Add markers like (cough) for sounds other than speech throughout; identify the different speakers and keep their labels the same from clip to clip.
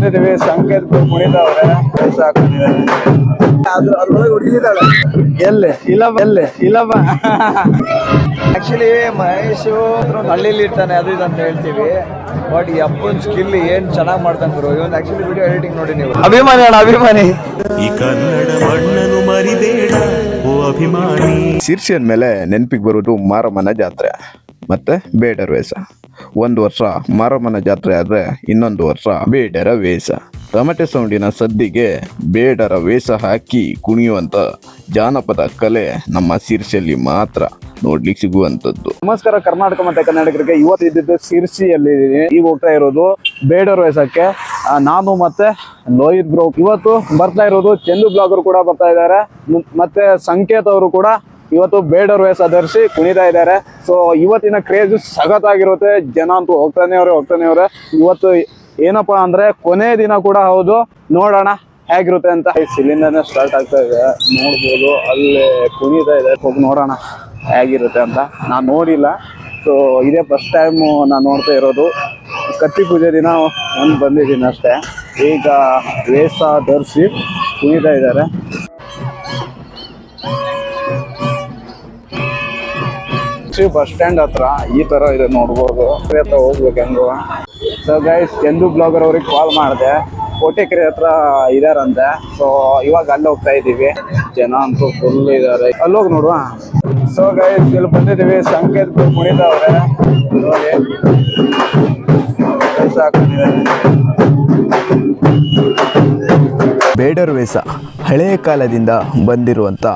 Speaker 1: ಬಂದಿದೀವಿ ಸಂಕೇತ್ ಕುಣಿದವ್ರೆ ಕೆಲಸ ಹಾಕೊಂಡಿದ್ದಾರೆ
Speaker 2: ಅದ್ರ ಅದ್ರೊಳಗೆ ಹುಡುಗಿದ್ದಾಳೆ.
Speaker 1: ಎಲ್ಲಿ? ಇಲ್ಲಪ್ಪ ಎಲ್ಲಿ? ಇಲ್ಲಪ್ಪ
Speaker 2: ಆಕ್ಚುಲಿ ಮಹೇಶ್ ಹಳ್ಳಿಲಿ ಇರ್ತಾನೆ ಅದು ಇದು ಅಂತ ಹೇಳ್ತೀವಿ. ಬಟ್ ಈ ಅಪ್ಪನ ಸ್ಕಿಲ್ ಏನ್ ಚೆನ್ನಾಗಿ ಮಾಡ್ತಾನೆ ಗುರು? ಇವನ್ ಆಕ್ಚುಲಿ ವಿಡಿಯೋ ಎಡಿಟಿಂಗ್ ನೋಡಿ ನೀವು. ಅಭಿಮಾನಿ ಅಣ್ಣ ಅಭಿಮಾನಿ.
Speaker 3: ಈ ಕನ್ನಡ ಮಣ್ಣನ್ನು ಮರಿಬೇಡ ಓ ಅಭಿಮಾನಿ.
Speaker 4: ಶೀರ್ಷಿಯನ್ ಮೇಲೆ ನೆನಪಿಗೆ ಬರುವುದು ಮಾರಮ್ಮನ ಜಾತ್ರೆ. ಮತ್ತೆ ಬೇಡರ ವೇಷ. ಒಂದು ವರ್ಷ ಮಾರಮ್ಮನ ಜಾತ್ರೆ ಆದರೆ ಇನ್ನೊಂದು ವರ್ಷ ಬೇಡರ ವೇಷ. ತಮಟೆ ಸೌಂಡಿನ ಸದ್ದಿಗೆ ಬೇಡರ ವೇಷ ಹಾಕಿ ಕುಣಿಯುವಂಥ ಜಾನಪದ ಕಲೆ ನಮ್ಮ ಶಿರ್ಷಿಯಲ್ಲಿ ಮಾತ್ರ ನೋಡ್ಲಿಕ್ಕೆ ಸಿಗುವಂಥದ್ದು
Speaker 1: ನಮಸ್ಕಾರ, ಕರ್ನಾಟಕ ಮತ್ತೆ ಕನ್ನಡಿಗರಿಗೆ ಇವತ್ತು ಇದ್ದಿದ್ದು ಶಿರ್ಸಿಯಲ್ಲಿ ಈಗ ಹೋಗ್ತಾ ಇರೋದು ಬೇಡರ ವೇಷಕ್ಕೆ. ನಾನು ಮತ್ತೆ ಲೋಹಿತ್ ಬ್ರೋ. ಇವತ್ತು ಬರ್ತಾ ಇರೋದು ಚಂದು ಬ್ಲಾಗರ್ ಕೂಡ ಬರ್ತಾ ಇದ್ದಾರೆ. ಮತ್ತೆ ಸಂಕೇತ್ ಅವರು ಕೂಡ ಇವತ್ತು ಬೇಡರ್ ವೇಷ ಧರಿಸಿ ಕುಣಿತಾ ಇದ್ದಾರೆ. ಸೊ ಇವತ್ತಿನ ಕ್ರೇಜ್ ಸಖತ್ತಾಗಿರುತ್ತೆ. ಜನ ಅಂತೂ ಹೋಗ್ತಾನೆ ಅವ್ರೆ ಹೋಗ್ತಾನೆ ಅವ್ರೆ. ಇವತ್ತು ಏನಪ್ಪಾ ಅಂದ್ರೆ ಕೊನೆ ದಿನ ಕೂಡ ಹೌದು. ನೋಡೋಣ ಹೇಗಿರುತ್ತೆ ಅಂತ. ಸಿಲಿಂಡರ್ನೇ ಸ್ಟಾರ್ಟ್ ಆಗ್ತಾ ಇದೆ. ನೋಡ್ಬೋದು. ಅಲ್ಲಿ ಕುಣಿತಾ ಇದೆ. ಹೋಗಿ ನೋಡೋಣ ಹೇಗಿರುತ್ತೆ ಅಂತ. ನಾನು ನೋಡಿಲ್ಲ. ಸೊ ಇದೇ ಫಸ್ಟ್ ಟೈಮ್ ನಾನು ನೋಡ್ತಾ ಇರೋದು. ಕತ್ತಿ ಪೂಜೆ ದಿನ ಒಂದು ಬಂದಿದ್ದೀನಿ ಅಷ್ಟೇ. ಈಗ ವೇಷ ಧರಿಸಿ ಕುಣಿತಾ ಇದ್ದಾರೆ. ಬಸ್ ಸ್ಟ್ಯಾಂಡ್ ಹತ್ರ ಈ ತರ ಇದೆ ನೋಡ್ಬೋದು. ಹತ್ರ ಹೋಗ್ಬೇಕು ಹೆಂಗು. ಸೊ ಗೈಸ್ ಚಂದು ಬ್ಲಾಗರ್ ಅವ್ರಿಗೆ ಕಾಲ್ ಮಾಡಿದೆ. ಕೋಟೆಕೆರೆ ಹತ್ರ ಇದಾರಂತೆ. ಸೊ ಇವಾಗ ಅಲ್ಲಿ ಹೋಗ್ತಾ ಇದೀವಿ ಜನ ಅಂತೂ ಫುಲ್ ಇದಾರೆ. ಅಲ್ಲೋಗಿ ನೋಡುವ. ಸೊ ಗೈಸ್ ಇಲ್ಲಿ ಬಂದಿದ್ದೀವಿ ಸಂಕೇತ್ ಕುಣಿದವ್ರೆ ನೋಡಿ.
Speaker 4: ಬೇಡರ್ ವೇಷ ಹಳೆಯ ಕಾಲದಿಂದ ಬಂದಿರುವಂಥ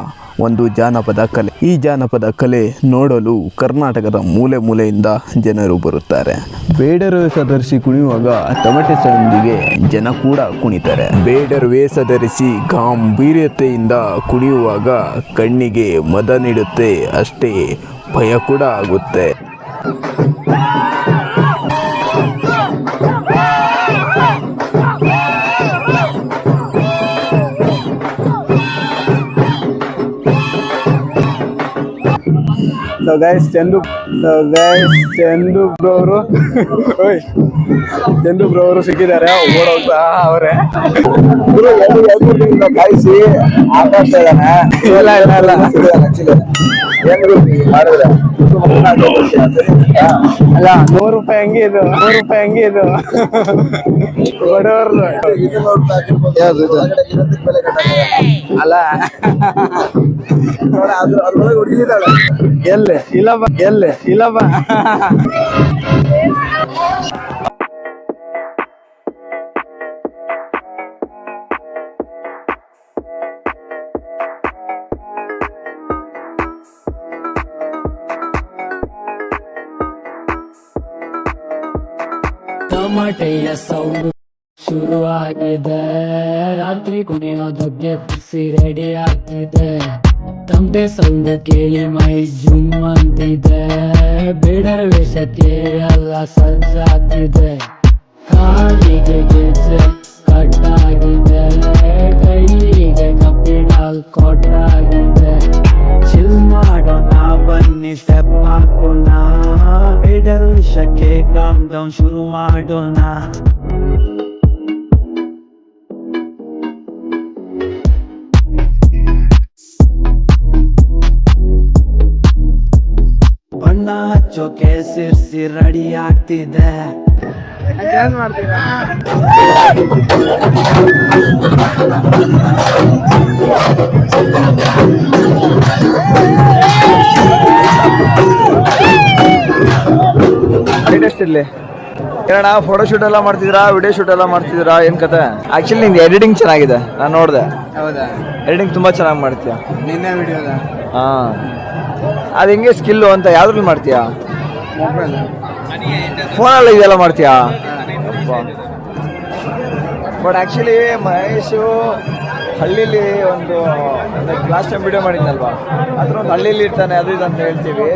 Speaker 4: ಒಂದು ಜಾನಪದ ಕಲೆ. ಈ ಜಾನಪದ ಕಲೆ ನೋಡಲು ಕರ್ನಾಟಕದ ಮೂಲೆ ಮೂಲೆಯಿಂದ ಜನರು ಬರುತ್ತಾರೆ. ಬೇಡರ ವೇಷ ಧರಿಸಿ ಕುಣಿಯುವಾಗ ತಮಟೆ ಸಂದಿಗೆ ಜನ ಕೂಡ ಕುಣಿತಾರೆ. ಬೇಡರ ವೇಷ ಧರಿಸಿ ಗಾಂಭೀರ್ಯತೆಯಿಂದ ಕುಣಿಯುವಾಗ ಕಣ್ಣಿಗೆ ಮದ ನೀಡುತ್ತೆ, ಅಷ್ಟೇ ಭಯ ಕೂಡ ಆಗುತ್ತೆ.
Speaker 1: So guys Chandu guys Chandu bro ಓಯ್ ಚಂದು ಅವರು ಸಿಕ್ಕಿದ್ದಾರೆ. ಓಡೋಗ್ತಾ ಅವರೇ.
Speaker 2: ಕಾಯಿಸಿ ಇದ್ದಾನೆ.
Speaker 1: ಇಲ್ಲ ಇಲ್ಲ ಇಲ್ಲ. ಅಲ್ಲ, ನೂರು ರೂಪಾಯಿ ಹಂಗೆ ಇದು, ನೂರು ರೂಪಾಯಿ ಹಂಗೆ ಇದು. ಬಡವರು ಅಲ್ಲ.
Speaker 2: ಅದ್ರ ಅದ್ರೊಳಗೆ ಹುಡುಗಿದ್ದಾಳೆ
Speaker 1: ಎಲ್ಲಿ? ಇಲ್ಲಪ್ಪ ಎಲ್ಲಿ ಇಲ್ಲಪ್ಪ
Speaker 5: ಸೌ ಶುರುವಾಗಿದೆ. ರಾತ್ರಿ ಕುಣಿಯೋದಕ್ಕೆ ಬಿಸಿ ರೆಡಿ ಆಗಿದೆ. ತಮಟೆ ಸೌಂಡ್ ಕೇಳಿ ಮೈ ಜುಮ್ ಅಂತಿದೆ. ಬೇಡರ ವೇಷಕ್ಕೆ ಎಲ್ಲ ಸಜ್ಜಾಗ್ತಿದೆ ಕಾಲಿಗೆ ಕಟ್ಟಾಗಿದೆ. ಕೈಗೆ ವಿಷಕ್ಕೆ ಕಾಮ್ ಡೌನ್ ಶುರು ಮಾಡೋಣ. ಬಣ್ಣ ಹಚ್ಚೋಕೆ ಸಿರ್ಸಿ ರೆಡಿ ಆಗ್ತಿದೆ.
Speaker 2: ಲೇಟೆಸ್ಟ್ ಇರ್ಲಿ ಏನಣ್ಣ ಫೋಟೋ ಶೂಟ್ ಎಲ್ಲ ಮಾಡ್ತಿದ್ರಾ ವಿಡಿಯೋ ಶೂಟ್ ಎಲ್ಲ ಮಾಡ್ತಿದ್ರಾ ಏನ್ ಕತೆ? ಆಕ್ಚುಲಿ ನಿಂದು ಎಡಿಟಿಂಗ್ ಚೆನ್ನಾಗಿದೆ. ನಾನು ನೋಡಿದೆ.
Speaker 1: ಹೌದಾ?
Speaker 2: ಎಡಿಟಿಂಗ್ ತುಂಬಾ ಚೆನ್ನಾಗಿ ಮಾಡ್ತೀಯ?
Speaker 1: ನಿನ್ನೆ ವಿಡಿಯೋದ
Speaker 2: ಹಾ. ಅದು ಹೆಂಗೆ ಸ್ಕಿಲ್ಲು ಅಂತ ಯಾವ್ದ್ರಲ್ಲಿ ಮಾಡ್ತೀಯಾ?
Speaker 1: ಫೋನ್
Speaker 2: ಫೋನಲ್ಲಿ ಇದೆಲ್ಲ ಮಾಡ್ತೀಯಾ? ಬಟ್ ಆ್ಯಕ್ಚುಲಿ ಮಹೇಶು ಹಳ್ಳಿಲಿ ಒಂದು ಲಾಸ್ಟ್ ಟೈಮ್ ವಿಡಿಯೋ ಮಾಡಿದ್ನಲ್ವಾ? ಅದ್ರ ಒಂದು ಹಳ್ಳಿಲಿ ಇರ್ತಾನೆ ಅದು ಇದು ಅಂತ ಹೇಳ್ತೀವಿ.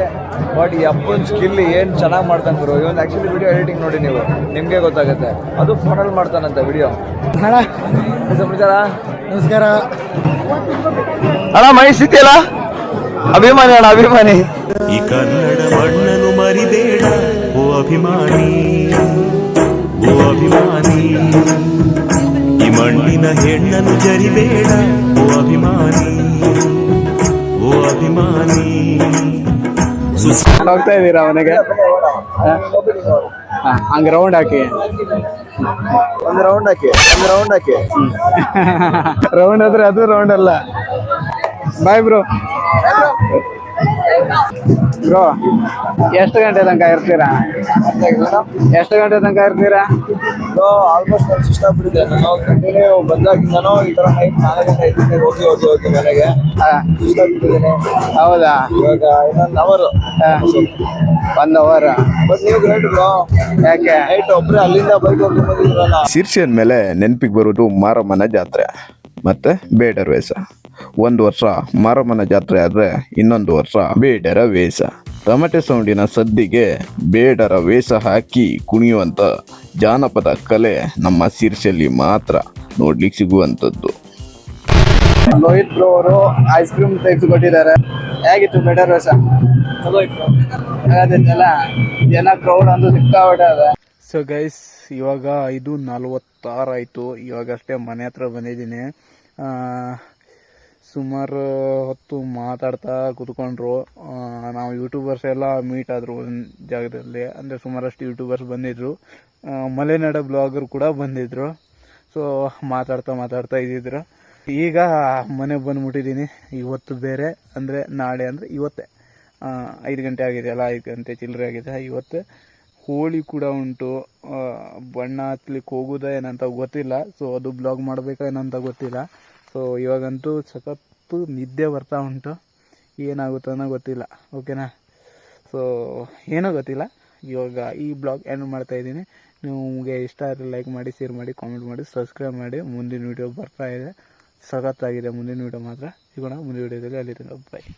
Speaker 2: ಬಟ್ ಈ ಅಪ್ಪನ ಸ್ಕಿಲ್ ಏನು ಚೆನ್ನಾಗಿ ಮಾಡ್ತಾನೆ ಗುರು? ಇವನ್ ಆ್ಯಕ್ಚುಲಿ ವಿಡಿಯೋ ಎಡಿಟಿಂಗ್ ನೋಡಿ ನೀವು. ನಿಮಗೆ ಗೊತ್ತಾಗುತ್ತೆ. ಅದು ಫೋನಲ್ಲಿ ಮಾಡ್ತಾನಂತೆ ವಿಡಿಯೋ ಸಮಾಚಾರ
Speaker 1: ನಮಸ್ಕಾರ.
Speaker 2: ಅಣ್ಣ ಮೈ ಇದೆಯಲ್ಲ ಅಭಿಮಾನಿ ಅಣ್ಣ ಅಭಿಮಾನಿ.
Speaker 3: ಈ ಕನ್ನಡ ಬಣ್ಣನು ಮರಿಬೇಡ ಓ ಅಭಿಮಾನಿ ಓ ಅಭಿಮಾನಿ. ಮಣ್ಣಿನ ಹೆಣ್ಣನ್ನು ಜರಿಬೇಡ. ಓ ಅಭಿಮಾನಿ ಓ ಅಭಿಮಾನಿ.
Speaker 6: ಹೋಗ್ತಾ ಇದ್ದೀರಾ ಅವನಿಗೆ? ಹಂಗೆ ರೌಂಡ್ ಹಾಕಿ.
Speaker 2: ಒಂದು ರೌಂಡ್ ಹಾಕಿ ಒಂದು ರೌಂಡ್ ಹಾಕಿ. (laughs)
Speaker 6: ರೌಂಡ್ ಆದ್ರೆ ಅದು ರೌಂಡ್ ಅಲ್ಲ. ಬಾಯ್ ಬ್ರೋ ಬ್ರೋ ಎಷ್ಟು ಗಂಟೆ ತನಕ ಇರ್ತೀರಾ? ಎಷ್ಟು ಗಂಟೆ ತನಕ ಇರ್ತೀರಾ?
Speaker 2: ಆಲ್ಮೋಸ್ಟ್ ನಾನು ಸುಸ್ತ ಆಗ್ಬಿಟ್ಟಿದೆ. ನಾನು ಕಂಟಿನ್ಯೂ ಬಂದಾಗಿಂದನೂ ಈ ತರ ನೈಟ್ ನಾಲ್ಕು ಗಂಟೆ ಐದು ಹೋಗಿ ಹೋಗಿ ಹೋಗಿ ಮನೆಗೆ.
Speaker 6: ಆ,
Speaker 2: ಸುಸ್ತಾಗ್ಬಿಟ್ಟಿದ್ದೀನಿ
Speaker 6: ಹೌದಾ?
Speaker 2: ಇವಾಗ ಇನ್ನೊಂದು ಅವರ್
Speaker 6: ಒನ್ ಅವರ್
Speaker 2: ಬಟ್ ನೀವು ಗ್ರೇಟ್ ಬ್ರೋ
Speaker 6: ಯಾಕೆ?
Speaker 2: ನೈಟ್ ಒಬ್ಬರೇ ಅಲ್ಲಿಂದ ಬೈಕ್ ಹೋಗಿ ಬಂದಿದ್ರಲ್ಲ.
Speaker 4: ಮೇಲೆ ಅಂದಮೇಲೆ ನೆನಪಿಗೆ ಬರೋದು ಮಾರಮ್ಮನ ಜಾತ್ರೆ. ಮತ್ತೆ ಬೇಡರ್ ವೇಷ ಒಂದು ವರ್ಷ ಮಾರಮ್ಮನ ಜಾತ್ರೆ ಆದರೆ ಇನ್ನೊಂದು ವರ್ಷ ಬೇಡರ ವೇಷ. ತಮಟೆ ಸೌಂಡಿನ ಸದ್ದಿಗೆ ಬೇಡರ ವೇಷ ಹಾಕಿ ಕುಣಿಯುವಂಥ ಜಾನಪದ ಕಲೆ ನಮ್ಮ ಶಿರ್ಷಿಯಲ್ಲಿ ಮಾತ್ರ ನೋಡ್ಲಿಕ್ಕೆ ಸಿಗುವಂಥದ್ದು.
Speaker 6: ಲೋಹಿತ್ ಬ್ರೋ ಅವರು ಐಸ್ ಕ್ರೀಮ್ ತೆಗೆದುಕೊಟ್ಟಿದ್ದಾರೆ. ಹೇಗಿತ್ತು ಬೇಡರ ವೇಷ? ಜನ ಕ್ರೌಡ್ ಸಿಕ್ಕಾಬಿಟ್ಟೆ ಅದ ಸೊ ಗೈಸ್ ಇವಾಗ ಐದು ನಲ್ವತ್ತಾರು ಆಯಿತು. ಇವಾಗಷ್ಟೇ ಮನೆ ಹತ್ರ ಬಂದಿದ್ದೀನಿ. ಸುಮಾರು ಹೊತ್ತು ಮಾತಾಡ್ತಾ ಕೂತ್ಕೊಂಡ್ರು. ನಾವು ಯೂಟ್ಯೂಬರ್ಸ್ ಎಲ್ಲ ಮೀಟ್ ಆದರು ಒಂದು ಜಾಗದಲ್ಲಿ. ಅಂದರೆ ಸುಮಾರಷ್ಟು ಯೂಟ್ಯೂಬರ್ಸ್ ಬಂದಿದ್ರು. ಆ, ಮಲೆನಾಡ ಬ್ಲಾಗರ್ ಕೂಡ ಬಂದಿದ್ದರು ಸೊ ಮಾತಾಡ್ತಾ ಮಾತಾಡ್ತಾ ಇದ್ದಿದ್ರು. ಈಗ ಮನೆಗೆ ಬಂದ್ಬಿಟ್ಟಿದ್ದೀನಿ ಇವತ್ತು ಬೇರೆ ಅಂದರೆ ನಾಳೆ ಅಂದರೆ ಇವತ್ತೇ. ಐದು ಗಂಟೆ ಆಗಿದೆ ಅಲ್ಲ ಐದು ಗಂಟೆ ಚಿಲ್ಲರೆ ಆಗಿದೆ. ಇವತ್ತು ಹೋಳಿ ಕೂಡ ಉಂಟು. ಬಣ್ಣ ಹತ್ಲಿಕ್ಕೆ ಹೋಗೋದ ಏನಂತ ಗೊತ್ತಿಲ್ಲ. ಸೊ ಅದು ಬ್ಲಾಗ್ ಮಾಡಬೇಕಾ ಏನಂತ ಗೊತ್ತಿಲ್ಲ. ಸೊ ಇವಾಗಂತೂ ಸಖತ್ತು ನಿದ್ದೆ ಬರ್ತಾ ಉಂಟು. ಏನಾಗುತ್ತೋ ಗೊತ್ತಿಲ್ಲ. ಓಕೆನಾ ಸೊ ಏನೋ ಗೊತ್ತಿಲ್ಲ. ಇವಾಗ ಈ ಬ್ಲಾಗ್ ಎಂಡ್ ಮಾಡ್ತಾ ಇದ್ದೀನಿ. ನಿಮಗೆ ಇಷ್ಟ ಆದರೆ ಲೈಕ್ ಮಾಡಿ ಶೇರ್ ಮಾಡಿ ಕಾಮೆಂಟ್ ಮಾಡಿ ಸಬ್ಸ್ಕ್ರೈಬ್ ಮಾಡಿ. ಮುಂದಿನ ವೀಡಿಯೋ ಬರ್ತಾ ಇದೆ. ಸಖತ್ತಾಗಿದೆ. ಮುಂದಿನ ವೀಡಿಯೋ ಮಾತ್ರ ಸಿಗೋಣ. ಮುಂದಿನ ವೀಡಿಯೋದಲ್ಲಿ ಅಲ್ಲಿ ಬಾಯ್